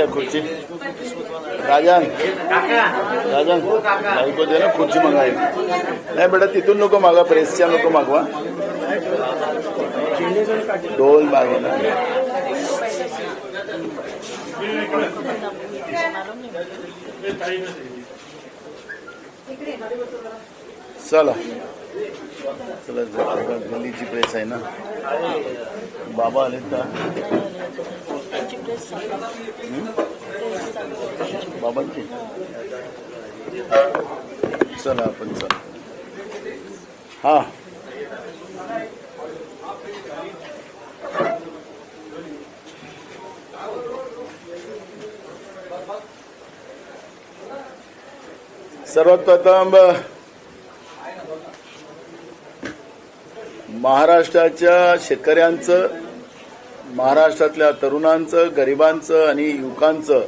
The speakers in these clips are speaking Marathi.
या खुर्ची. राजन. राजन बायको दे ना खुर्ची मागाय नाही बेटा तिथून नको मागा प्रेसच्या नको मागवा. ढोल मागे ना चला. चला गल्लीची प्रेस आहे ना. बाबा आले का? बाबांची. चला आपण चला. हा. सर्वात प्रथम महाराष्ट्राच्या शेतकऱ्यांचं महाराष्ट्रातल्या तरुणांचं गरिबांचं आणि युवकांचं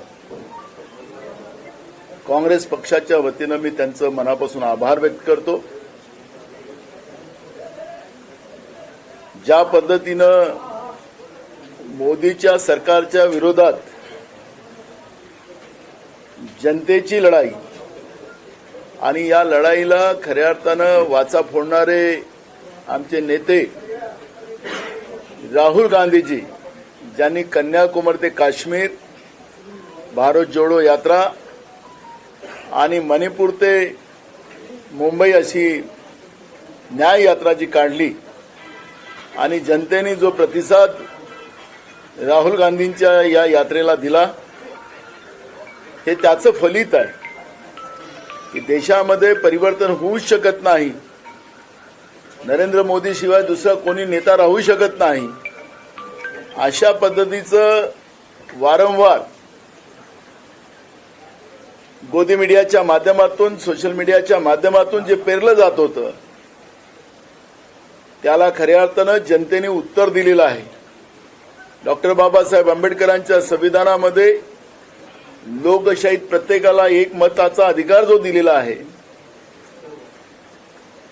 काँग्रेस पक्षाच्या वतीनं मी त्यांचं मनापासून आभार व्यक्त करतो. ज्या पद्धतीनं मोदीच्या सरकारच्या विरोधात जनतेची लढाई आणि या लढाईला खऱ्या अर्थानं वाचा फोडणारे आमचे नेते राहुल गांधीजी ज्यांनी कन्याकुमारी ते काश्मीर भारत जोडो यात्रा आणि मणिपूर ते मुंबई अशी न्याय यात्रा जी काढली. आणि जनतेने जो प्रतिसाद राहुल गांधींच्या या यात्रेला दिला हे त्याचं फलित आहे. की देशामध्ये परिवर्तन होऊच शकत नाही. नरेंद्र मोदी शिवाय दुसरा कोणी नेता राहू शकत नाही. अशा पद्धतीचं वारंवार गोदी मीडियाच्या माध्यमातून सोशल मीडियाच्या माध्यमातून जे पेरलं जात होतं त्याला खऱ्या अर्थानं जनतेने उत्तर दिलेलं आहे. डॉक्टर बाबासाहेब आंबेडकरांच्या संविधानामध्ये लोकशाहीत प्रत्येकाला एक मताचा अधिकार जो दिलेला आहे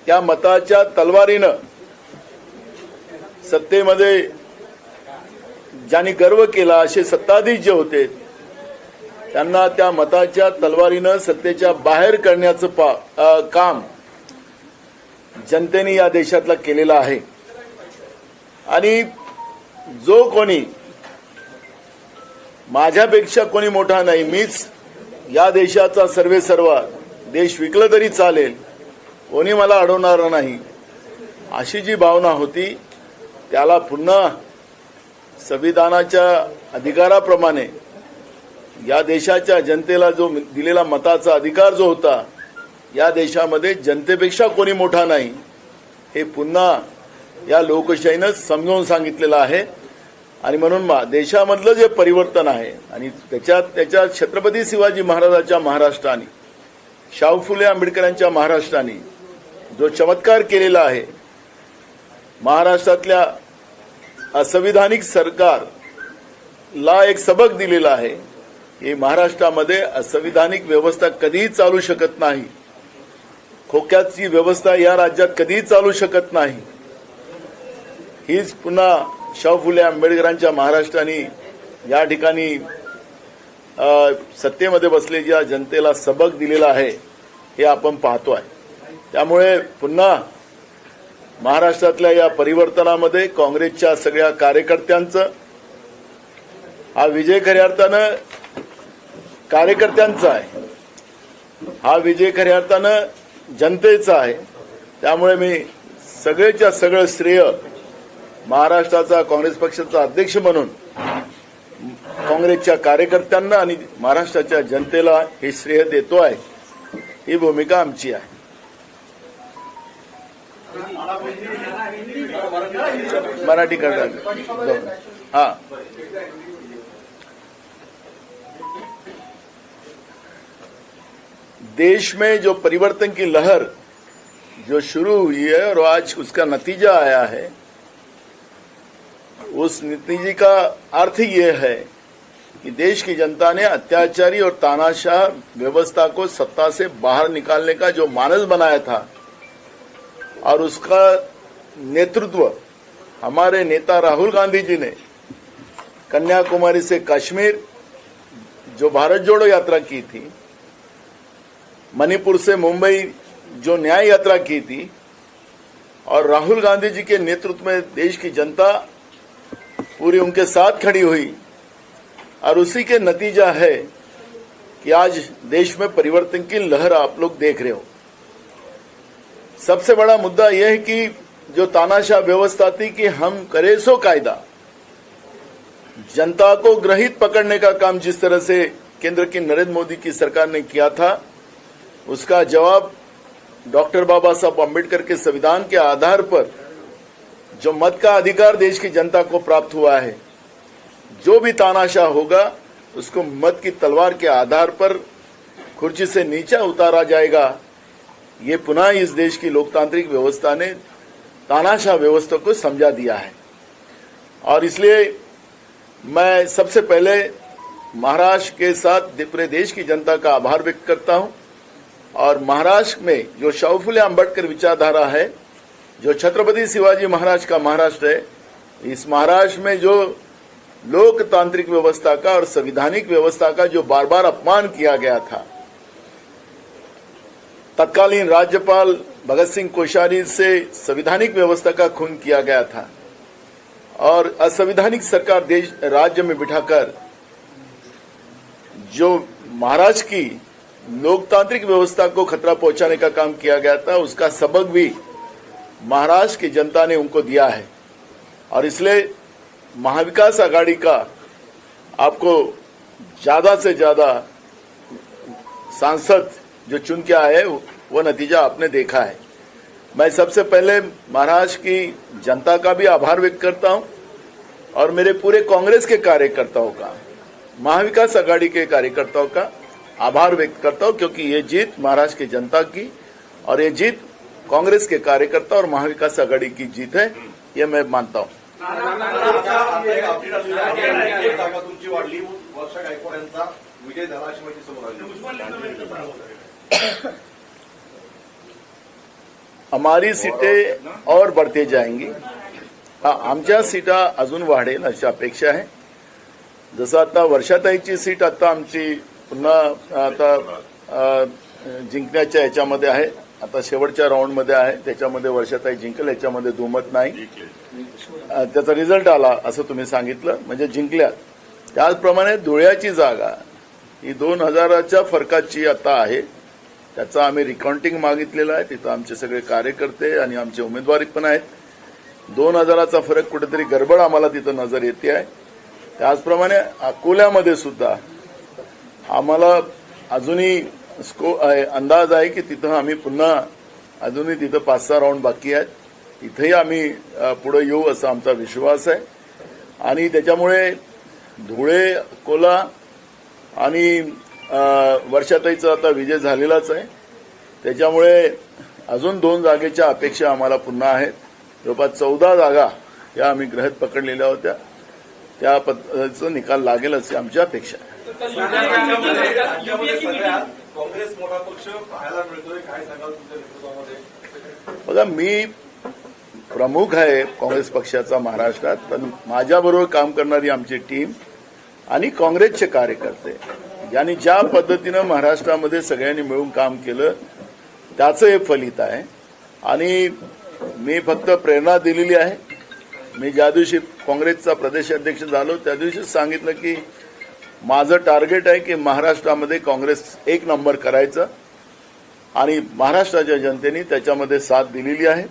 त्या मताच्या तलवारीनं सत्तेमध्ये ज्यांनी गर्व केला असे सत्ताधीश जे होते त्यांना त्या मताच्या तलवारीनं सत्तेच्या बाहेर करण्याचं पा काम जनतेने या देशातला केलेलं आहे. आणि जो कोणी माझ्यापेक्षा कोणी मोठा नाही मीच या देशाचा सर्वे सर्वा देश विकलं तरी चालेल कोणी मला अडवणार नाही अशी जी भावना होती त्याला पुन्हा संविधानाच्या अधिकाराप्रमाणे या देशाच्या जनतेला जो दिलेला मताचा अधिकार जो होता या देशामध्ये जनतेपेक्षा कोणी मोठा नाही हे पुन्हा या लोकशाहीनं समजावून सांगितलेलं आहे. आणि म्हणून मा- देशामधलं जे परिवर्तन आहे आणि त्याच्यात त्याच्या छत्रपती शिवाजी महाराजांच्या महाराष्ट्राने शाहू फुले आंबेडकरांच्या महाराष्ट्राने जो चमत्कार केलेला आहे महाराष्ट्रातल्या असंविधानिक सरकारला एक सबक दिलेला आहे. की महाराष्ट्रामध्ये असंविधानिक व्यवस्था कधीही चालू शकत नाही. खोक्याची व्यवस्था या राज्यात कधीही चालू शकत नाही. हीच पुन्हा शाहू फुले आंबेडकरांच्या महाराष्ट्राने या ठिकाणी सत्तेमध्ये बसलेल्या जनतेला सबक दिलेला आहे हे आपण पाहतो आहे त्यामुळे पुन्हा महाराष्ट्रातल्या या परिवर्तनामध्ये काँग्रेसच्या सगळ्या कार्यकर्त्यांचं हा विजय खऱ्या अर्थानं कार्यकर्त्यांचा आहे. हा विजय खऱ्या अर्थानं जनतेचा आहे. त्यामुळे मी सगळेच्या सगळं श्रेय महाराष्ट्राचा काँग्रेस पक्षाचा अध्यक्ष म्हणून काँग्रेसच्या कार्यकर्त्यांना आणि महाराष्ट्राच्या जनतेला हे श्रेय देतो आहे. ही भूमिका आमची आहे. मराठी करतात हा. देश में जो परिवर्तन की लहर जो शुरू हुई है और आज उसका नतीजा आया है, उस नतीजे का अर्थ ये है कि देश की जनता ने अत्याचारी और तानाशाह व्यवस्था को सत्ता से बाहर निकालने का जो मानस बनाया था और उसका नेतृत्व हमारे नेता राहुल गांधी जी ने, कन्याकुमारी से कश्मीर, जो भारत जोड़ो यात्रा की थी, मणिपुर से मुंबई जो न्याय यात्रा की थी, और राहुल गांधी जी के नेतृत्व में देश की जनता पूरी उनके साथ खड़ी हुई। और उसी के नतीजा है कि आज देश में परिवर्तन की लहर आप लोग देख रहे हो। सबसे बड़ा मुद्दा यह है कि जो तानाशाह व्यवस्था थी कि हम करे सो कायदा। जनता को ग्रहित पकड़ने का काम जिस तरह से केंद्र की नरेंद्र मोदी की सरकार ने किया था, उसका जवाब डॉक्टर बाबा साहब अंबेडकर के संविधान के आधार पर जो मत का अधिकार देश की जनता को प्राप्त हुआ है, जो भी तानाशाह होगा, उसको मत की तलवार के आधार पर कुर्सी से नीचा उतारा जाएगा। ये पुनः इस देश की लोकतांत्रिक व्यवस्था ने तानाशाह व्यवस्था को समझा दिया है। और इसलिए मैं सबसे पहले महाराष्ट्र के साथ पूरे देश की जनता का आभार व्यक्त करता हूँ। और महाराष्ट्र में जो शाहफुले अंबेडकर विचारधारा है, जो छत्रपति शिवाजी महाराज का महाराष्ट्र है, इस महाराष्ट्र में जो लोकतांत्रिक व्यवस्था का और संविधानिक व्यवस्था का जो बार बार अपमान किया गया था तत्कालीन राज्यपाल भगत सिंह कोश्यारी से संविधानिक व्यवस्था का खून किया गया था और असंवैधानिक सरकार देश, राज्य में बिठाकर जो महाराष्ट्र की लोकतांत्रिक व्यवस्था को खतरा पहुँचाने का काम किया गया था, उसका सबक भी महाराष्ट्र की जनता ने उनको दिया है। और इसलिए महाविकास आघाड़ी का आपको ज़्यादा से ज़्यादा सांसद जो चुन के आए वो नतीजा आपने देखा है। मैं सबसे पहले महाराष्ट्र की जनता का भी आभार व्यक्त करता हूँ और मेरे पूरे कांग्रेस के कार्यकर्ताओं का, महाविकास आघाड़ी के कार्यकर्ताओं का आभार व्यक्त करता हूँ, क्योंकि ये जीत महाराष्ट्र की जनता की और ये जीत कांग्रेस के कार्यकर्ता और महाविकास आघाड़ी की जीत है, ये मैं मानता हूँ। विजय हमारी सीटें और बढ़ते जाएंगी। आमच्या सीटा अजून वाढेल अशी अपेक्षा आहे. जसं आता वर्षाताईची सीट आता आमची पुन्हा आता जिंकण्याच्या याच्यामध्ये आहे. आता शेवटच्या राऊंडमध्ये आहे. त्याच्यामध्ये वर्षाताई जिंकल याच्यामध्ये दुमत नाही. त्याचा रिझल्ट आला असं तुम्ही सांगितलं. म्हणजे जिंकल्यात. त्याचप्रमाणे धुळ्याची जागा ही दोन हजाराच्या फरकाची आता आहे. त्याचं आम्ही रिकाउंटिंग मागितलेलं आहे. तिथं आमचे सगळे कार्यकर्ते आणि आमचे उमेदवारी पण आहेत. दोन हजाराचा फरक कुठेतरी गडबड आम्हाला तिथं नजर येते आहे. त्याचप्रमाणे अकोल्यामध्ये सुद्धा आम्हाला अजूनही स्को अंदाज आहे की तिथं आम्ही पुन्हा अजूनही तिथं पाच सहा राऊंड बाकी आहेत. इथंही आम्ही पुढे येऊ असा आमचा विश्वास आहे. आणि त्याच्यामुळे धुळे अकोला आणि वर्षाताईचा आता विजय झालेलाच आहे. त्याच्यामुळे अजून दोन जागेच्या अपेक्षा आम्हाला पुन्हा आहेत. जवळपास चौदा जागा या आम्ही ग्रहित पकडलेल्या होत्या. त्या पद्धतीचा निकाल लागेल अशी आमची अपेक्षा आहे. बघा मी प्रमुख आहे काँग्रेस पक्षाचा महाराष्ट्रात पण माझ्याबरोबर काम करणारी आमची टीम आणि काँग्रेसचे कार्यकर्ते यांनी ज्या पद्धतीनं महाराष्ट्रामध्ये सगळ्यांनी मिळून काम केलं त्याचं हे फलित आहे. आणि मी फक्त प्रेरणा दिलेली आहे. मी ज्या दिवशी काँग्रेसचा प्रदेशाध्यक्ष झालो त्या दिवशीच सांगितलं की माझं टार्गेट आहे की महाराष्ट्रामध्ये काँग्रेस एक नंबर करायचं. आणि महाराष्ट्राच्या जनतेने त्याच्यामध्ये साथ दिलेली आहे.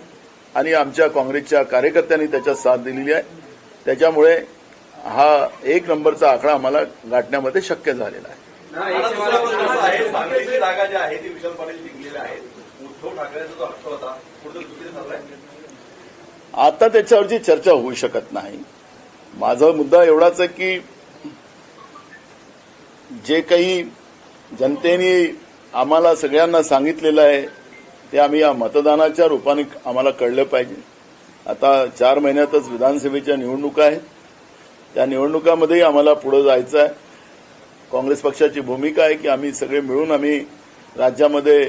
आणि आमच्या काँग्रेसच्या कार्यकर्त्यांनी त्याच्यात साथ दिलेली आहे. त्याच्यामुळे हा एक नंबरचा आकडा आम्हाला गाठण्यामध्ये शक्य झालेला आहे. सांगलीची जागा जी आहे ती विशाल पाटील जिंकलेल्या आहेत. उद्धव ठाकरेंचा जो हक्क होता पुढे चुकीचं ठरलाय? आता त्याच्यावरची चर्चा होऊ शकत नाही. माझा मुद्दा एवढाच आहे की जे काही जनतेने आम्हाला सगळ्यांना सांगितलेलं आहे ते आम्ही या मतदानाच्या रूपाने आम्हाला कळलं पाहिजे. आता चार महिन्यातच विधानसभेच्या निवडणुका आहेत. त्या निवडणुकामध्येही आम्हाला पुढे जायचं आहे. काँग्रेस पक्षाची भूमिका आहे की आम्ही सगळे मिळून आम्ही राज्यामध्ये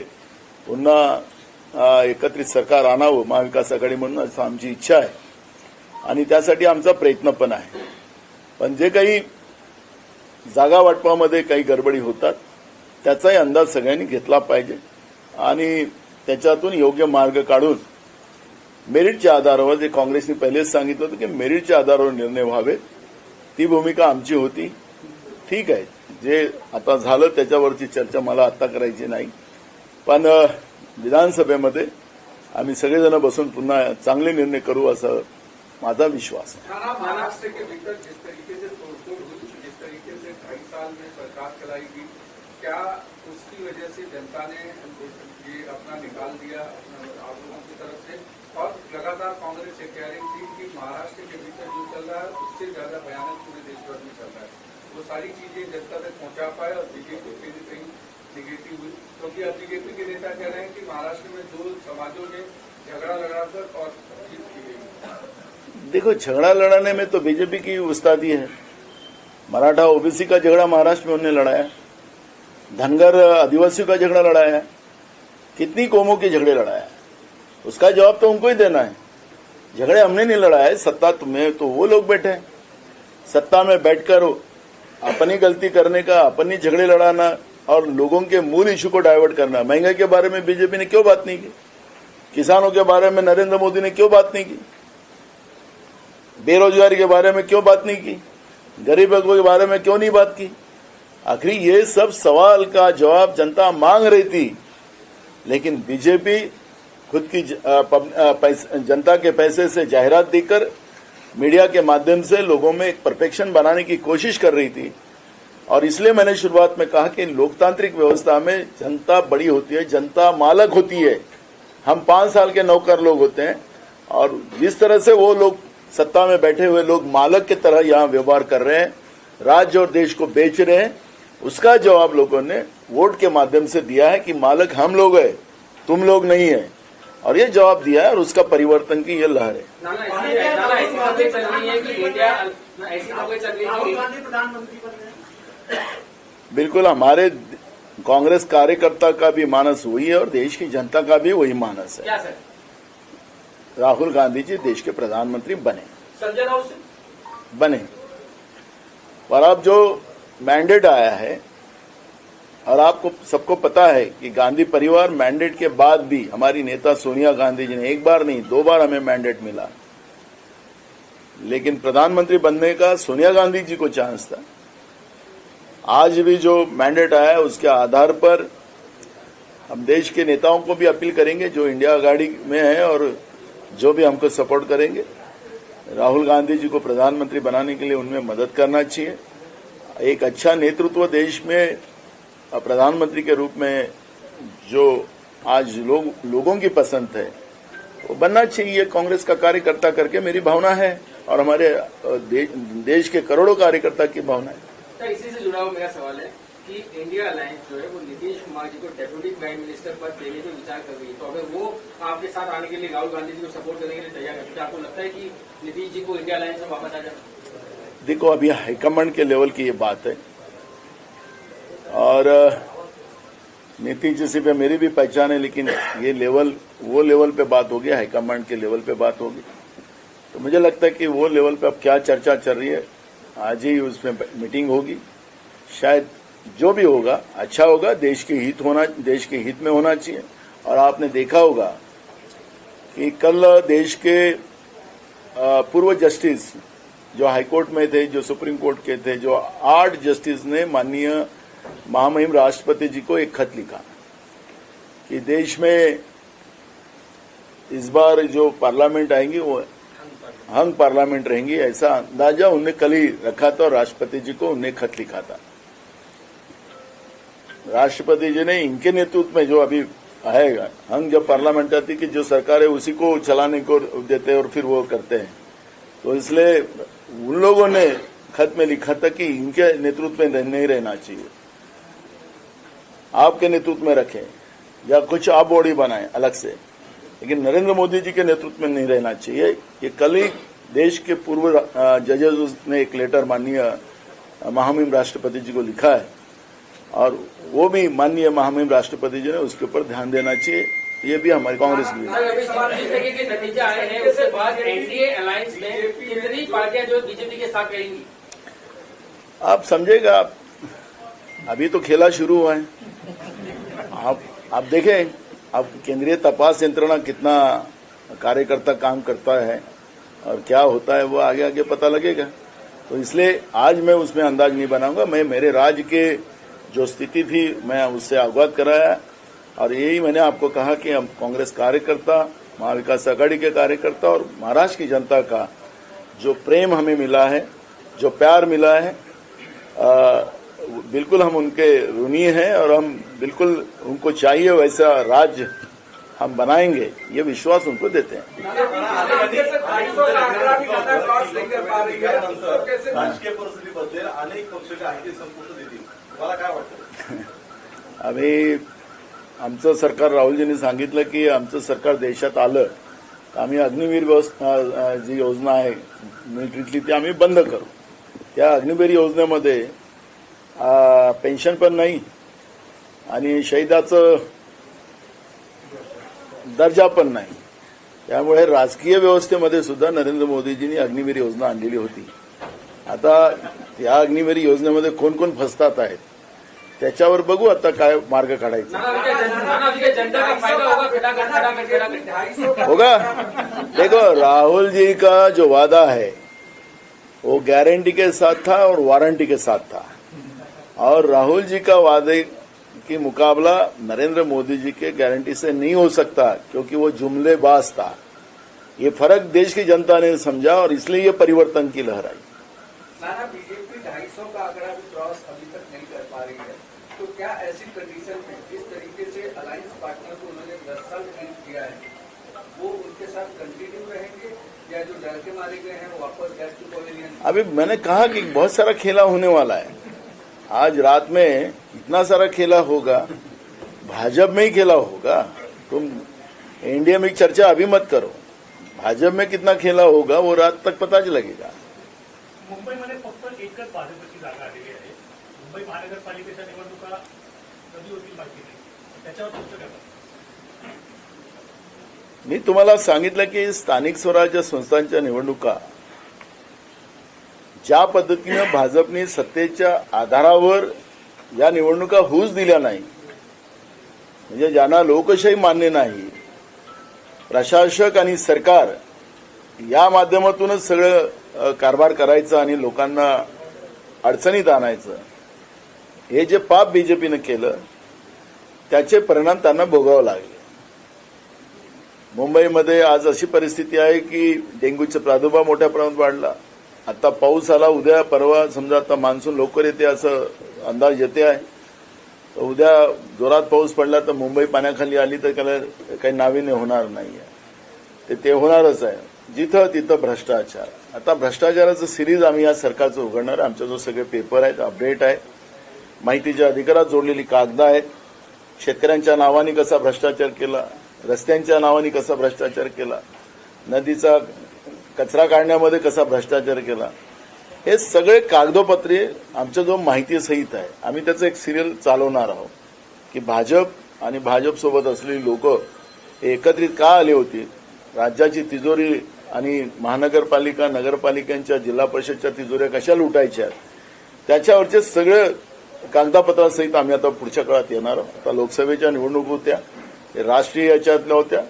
पुन्हा एकत्रित सरकार आणावं महाविकास आघाडी म्हणून असं आमची इच्छा आहे. आणि त्यासाठी आमचा प्रयत्न पण आहे. पण जे काही जागा वाटपामध्ये काही गडबडी होतात त्याचाही अंदाज सगळ्यांनी घेतला पाहिजे आणि त्याच्यातून योग्य मार्ग काढून मेरिटच्या आधारावर जे काँग्रेसने पहिलेच सांगितलं होतं की मेरिटच्या आधारावर निर्णय व्हावे ती भूमिका आमची होती. ठीक आहे. जे आता झालं त्याच्यावरची चर्चा मला आत्ता करायची नाही. पण विधानसभेमध्ये आम्ही सगळेजण बसून पुन्हा चांगले निर्णय करू असं माझा विश्वास है. वो सारी चीज़ें जनता तक पहुँचा पाए और बीजेपी कहीं न कहीं निगेटिव हुई। क्योंकि अब बीजेपी के नेता कह रहे हैं कि महाराष्ट्र में दो समाजों ने झगड़ा लड़ाकर और जीत की गई। देखो, झगड़ा लड़ाने में तो बीजेपी की उस्तादी है। मराठा ओबीसी का झगड़ा महाराष्ट्र में उन्होंने लड़ाया धनगर आदिवासियों का झगड़ा लड़ाया कितनी कौमों के झगड़े लड़ाया उसका जवाब तो उनको ही देना है। झगड़े हमने नहीं लड़ाए, सत्ता तुम्हें तो वो लोग बैठे हैं। सत्ता में बैठकर अपनी गलती करने का, अपनी झगड़े लड़ाना और लोगों के मूल इशू को डाइवर्ट करना। महँगाई के बारे में बीजेपी ने क्यों बात नहीं की? किसानों के बारे में नरेंद्र मोदी ने क्यों बात नहीं की? बेरोजगारी के बारे में क्यों बात नहीं की? गरीबों के बारे में क्यों नहीं बात की? आखिर ये सब सवाल का जवाब जनता मांग रही थी, लेकिन बीजेपी खुद की जनता के पैसे से जाहिरात देकर मीडिया के माध्यम से लोगों में एक परफेक्शन बनाने की कोशिश कर रही थी। और इसलिए मैंने शुरुआत में कहा कि लोकतांत्रिक व्यवस्था में जनता बड़ी होती है, जनता मालक होती है। हम पाँच साल के नौकर लोग होते हैं और जिस तरह से वो लोग सत्ता में बैठे हुए लोग मालक की तरह यहाँ व्यवहार कर रहे हैं, राज्य और देश को बेच रहे हैं, उसका जवाब लोगों ने वोट के माध्यम से दिया है कि मालक हम लोग है, तुम लोग नहीं है। और ये जवाब दिया है और उसका परिवर्तन की ये लहर है। बिल्कुल हमारे कांग्रेस कार्यकर्ता का भी मानस वही है और देश की जनता का भी वही मानस है। राहुल गांधी जी देश के प्रधानमंत्री बने। संजय राउत बने। और अब जो मैंडेट आया है और आपको, सबको पता है कि गांधी परिवार मैंडेट के बाद भी हमारी नेता सोनिया गांधी जी ने एक बार नहीं, दो बार हमें मैंडेट मिला। लेकिन प्रधानमंत्री बनने का सोनिया गांधी जी को चांस था। आज भी जो मैंडेट आया है, उसके आधार पर हम देश के नेताओं को भी अपील करेंगे, जो इंडिया आघाड़ी में है और जो भी हमको सपोर्ट करेंगे। राहुल गांधी जी को प्रधानमंत्री बनाने के लिए उनमें मदद करना चाहिए। एक अच्छा नेतृत्व देश में प्रधानमंत्री के रूप में जो आज लोग लोगों की पसंद है वो बनना चाहिए। कांग्रेस का कार्यकर्ता करके मेरी भावना है और हमारे दे, देश के करोड़ों कार्यकर्ता की भावना है। तो इसी से जुड़ा हुआ मेरा सवाल है कि इंडिया अलायंस जो है वो नीतीश कुमार जी को डेप्यूटी प्राइम मिनिस्टर पद देने का विचार कर रही है। तो अगर वो आपके साथ आने के लिए राहुल गांधी जी को सपोर्ट करने के लिए तैयार है तो आपको लगता है कि नीतीश जी को इंडिया अलायंस में वापस आ जाए देखो अभी हाईकमांड के लेवल की ये बात है। और नीतीश जी से भी मेरी भी पहचान है, लेकिन ये लेवल, वो लेवल पे बात होगी, हाईकमांड के लेवल पे बात होगी। तो मुझे लगता है कि वो लेवल पे अब क्या चर्चा चल रही है, आज ही उसमें मीटिंग होगी। शायद जो भी होगा अच्छा होगा, देश के हित होना, देश के हित में होना चाहिए। और आपने देखा होगा कि कल देश के पूर्व जस्टिस जो हाईकोर्ट में थे, जो सुप्रीम कोर्ट के थे, जो आठ जस्टिस ने माननीय महामहिम राष्ट्रपति जी को एक खत लिखा कि देश में इस बार जो पार्लियामेंट आएँगी वो हंग पार्लियामेंट रहेंगी, ऐसा अंदाज़ा उनने कल ही रखा था और राष्ट्रपति जी को उन्हें खत लिखा था। राष्ट्रपति जी ने इनके नेतृत्व में जो अभी आएगा हंग जब पार्लियामेंट आती कि जो सरकार है उसी को चलाने को देते हैं और फिर वो करते हैं। तो इसलिए उन लोगों ने खत में लिखा था कि इनके नेतृत्व में नहीं रहना चाहिए। आपके नेतृत्व में रखें या कुछ आप बॉडी बनाएँ अलग से। लेकिन नरेंद्र मोदी जी के नेतृत्व में नहीं रहना चाहिए। ये कल ही देश के पूर्व जजेस ने एक लेटर माननीय महामहिम राष्ट्रपति जी को लिखा है। और वो भी माननीय महामहिम राष्ट्रपति जी ने उसके ऊपर ध्यान देना चाहिए। ये भी हमारी कांग्रेस की सर अभी जिस तरीके के नतीजे आए हैं उसके बाद एनडीए अलायंस में कितनी पार्टियाँ जो बीजेपी के साथ रहेंगी? आप समझेगा आप अभी तो खेला शुरू हुआ है। आप आप देखें अब केंद्रीय तपास यंत्रणा कितना कार्यकर्ता काम करता है और क्या होता है वो आगे आगे पता लगेगा। तो इसलिए आज मैं उसमें अंदाज नहीं बनाऊँगा। मैं मेरे राज्य के जो स्थिति थी मैं उससे अवगत कराया और यही मैंने आपको कहा कि हम कांग्रेस कार्यकर्ता महाविकास आघाड़ी के कार्यकर्ता और महाराष्ट्र की जनता का जो प्रेम हमें मिला है जो प्यार मिला है आ, बिल्कुल हम उनके ऋणी हैं और हम बिल्कुल उनको चाहिए वैसा राज्य हम बनाएंगे ये विश्वास उनको देते हैं। आम्ही आमचं सरकार राहुलजींनी सांगितलं की आमचं सरकार देशात आलं तर आम्ही अग्निवीर व्यवस्था जी योजना आहे मिलिटरीतली ती आम्ही बंद करू. त्या अग्निवीर योजनेमध्ये पेन्शन पण नाही. आणि शहीदाचं दर्जा पण नाही. त्यामुळे राजकीय व्यवस्थेमध्ये सुद्धा नरेंद्र मोदीजींनी अग्निवीर योजना आणलेली होती. आता त्या अग्निवीर योजनेमध्ये कोण कोण फसतात आहेत त्याच्यावर बघू आता काय मार्ग काढायचा. होगा? देखो राहुल जी का जो वादा है वो गारंटी के साथ था और वारंटी के साथ था। और राहुल जी का वादे की मुकाबला नरेंद्र मोदी जी के गारंटी से नहीं हो सकता क्योंकि वो जुमलेबाज था। ये फ़र्क देश की जनता ने समझा और इसलिए ये परिवर्तन की लहर आई। बीजेपी ढाई सौ का आंकड़ा भी क्रॉस अभी तक नहीं कर पा रही है। तो क्या ऐसी कंडीशन में जिस तरीके से अलायंस पार्टनर को उन्होंने दस साल ट्रीट किया है वो उनके साथ कंटिन्यू रहेंगे या जो डर के मारे गए हैं वापस गैस टू पवेलियन अभी मैंने कहा कि बहुत सारा खेला होने वाला है। आज रात में इतना सारा खेला होगा भाजपा में ही खेला होगा। तुम एनडीए में चर्चा अभी मत करो। भाजपा में कितना खेला होगा वो रात तक पता लगेगा मुंबईमध्ये फक्त एकच भाजपची जागा आलेली आहे. मुंबई महानगरपालिकेच्या निवडणुका कधी होतील माहिती नाही. त्याच्यावर तुमचं काय? मी तुम्हाला सांगितलं की स्थानिक स्वराज्य संस्थांच्या निवडणुका ज्या पद्धतीनं भाजपने सत्तेच्या आधारावर या निवडणुका होऊच दिल्या नाही म्हणजे ज्यांना लोकशाही मान्य नाही प्रशासक आणि सरकार या माध्यमातूनच सगळं कारभार करायचं आणि लोकांना अडचणीत आणायचं हे जे पाप बीजेपीनं केलं त्याचे परिणाम त्यांना भोगावं लागले. मुंबईमध्ये आज अशी परिस्थिती आहे की डेंग्यूचा प्रादुर्भाव मोठ्या प्रमाणात वाढला. आता पाऊस आला उद्या परवा समजा आता मान्सून लवकर येते असं अंदाज येते आहे. उद्या जोरात पाऊस पडला तर मुंबई पाण्याखाली आली तर त्याला काही नाविन्य होणार नाही आहे. ते ते होणारच आहे. जिथं तिथं भ्रष्टाचार. आता भ्रष्टाचाराचं सिरीज आम्ही या सरकारचं उघडणार आहे. आमचे जो सगळे पेपर आहेत अपडेट आहे माहितीच्या अधिकारात जोडलेली कागद आहेत. शेतकऱ्यांच्या नावाने कसा भ्रष्टाचार केला रस्त्यांच्या नावाने कसा भ्रष्टाचार केला नदीचा कचरा काढण्यामध्ये कसा भ्रष्टाचार केला हे सगळे कागदोपत्रे आमच्या जो माहिती सहित आहे. आम्ही त्याचं एक सिरियल चालवणार आहोत की भाजप आणि भाजपसोबत असलेली लोक एकत्रित का आले होते? राज्याची तिजोरी आणि महानगरपालिका नगरपालिकांच्या जिल्हा परिषदच्या तिजोऱ्या कशा लुटायच्या त्याच्यावरचे सगळे कागदापत्रासहित आम्ही आता पुढच्या काळात येणार आहोत. आता लोकसभेच्या निवडणूक होत्या राष्ट्रीय याच्यातल्या होत्या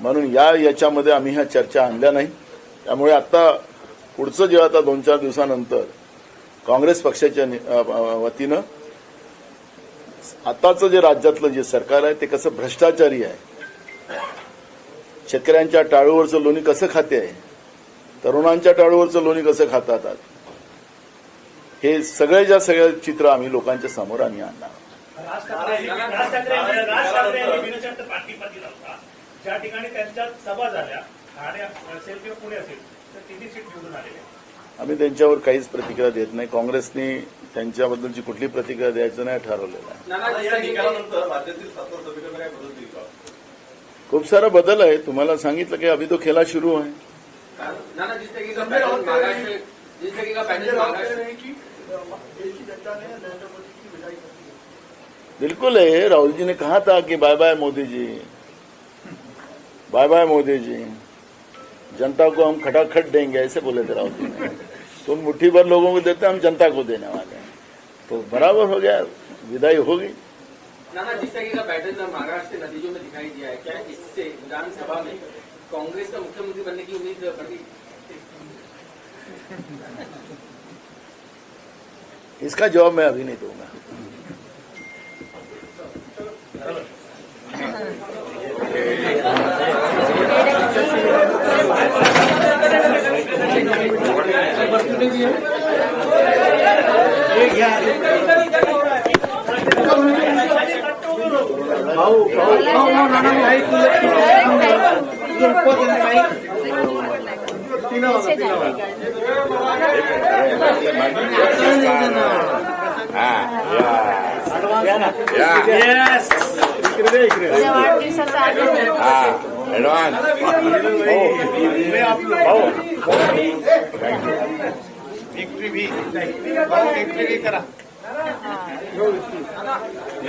म्हणून या याच्यामध्ये आम्ही ह्या चर्चा आणल्या नाही. त्यामुळे आता पुढचं जे आता दोन चार दिवसानंतर काँग्रेस पक्षाच्या वतीनं आताचं जे राज्यातलं जे सरकार आहे ते कसं भ्रष्टाचारी आहे. शेतकऱ्यांच्या टाळूवरचं लोणी कसं खाते आहे? तरुणांच्या टाळूवरचं लोणी कसं खातात हे सगळे ज्या सगळं चित्र आम्ही लोकांच्या समोर आम्ही आणणार. राज ठाकरे राज ठाकरे यांनी- ज्या ठिकाणी त्यांच्या सभा झाल्या ठाणे असेल किंवा पुणे असेल तर तिन्ही सीट निवडून आलेले आम्ही त्यांच्यावर काहीच प्रतिक्रिया देत नाही. काँग्रेसने त्यांच्याबद्दलची कुठली प्रतिक्रिया द्यायचं नाही ठरवलेलं आहे. खूप सारा बदल आहे. तुम्हाला सांगितलं की अभी तो खेला सुरू आहे. बिल्कुल है राहुल जी ने कहा था कि bye bye Modi ji bye bye Modi ji जनता को हम खटाखट देंगे ऐसे बोले थे राहुल। जी ने तुम मुट्ठी भर लोगों को देते हम जनता को देने वाले हैं। तो बराबर हो गया विदाई होगी नाना जिस तरीके का पैटर्न महाराष्ट्र के नतीजों में दिखाई दिया है क्या इससे विधानसभा में कांग्रेस का मुख्यमंत्री बनने की उम्मीद बढ़ी इसका जवाब मैं अभी नहीं दूँगा। कैसे करा.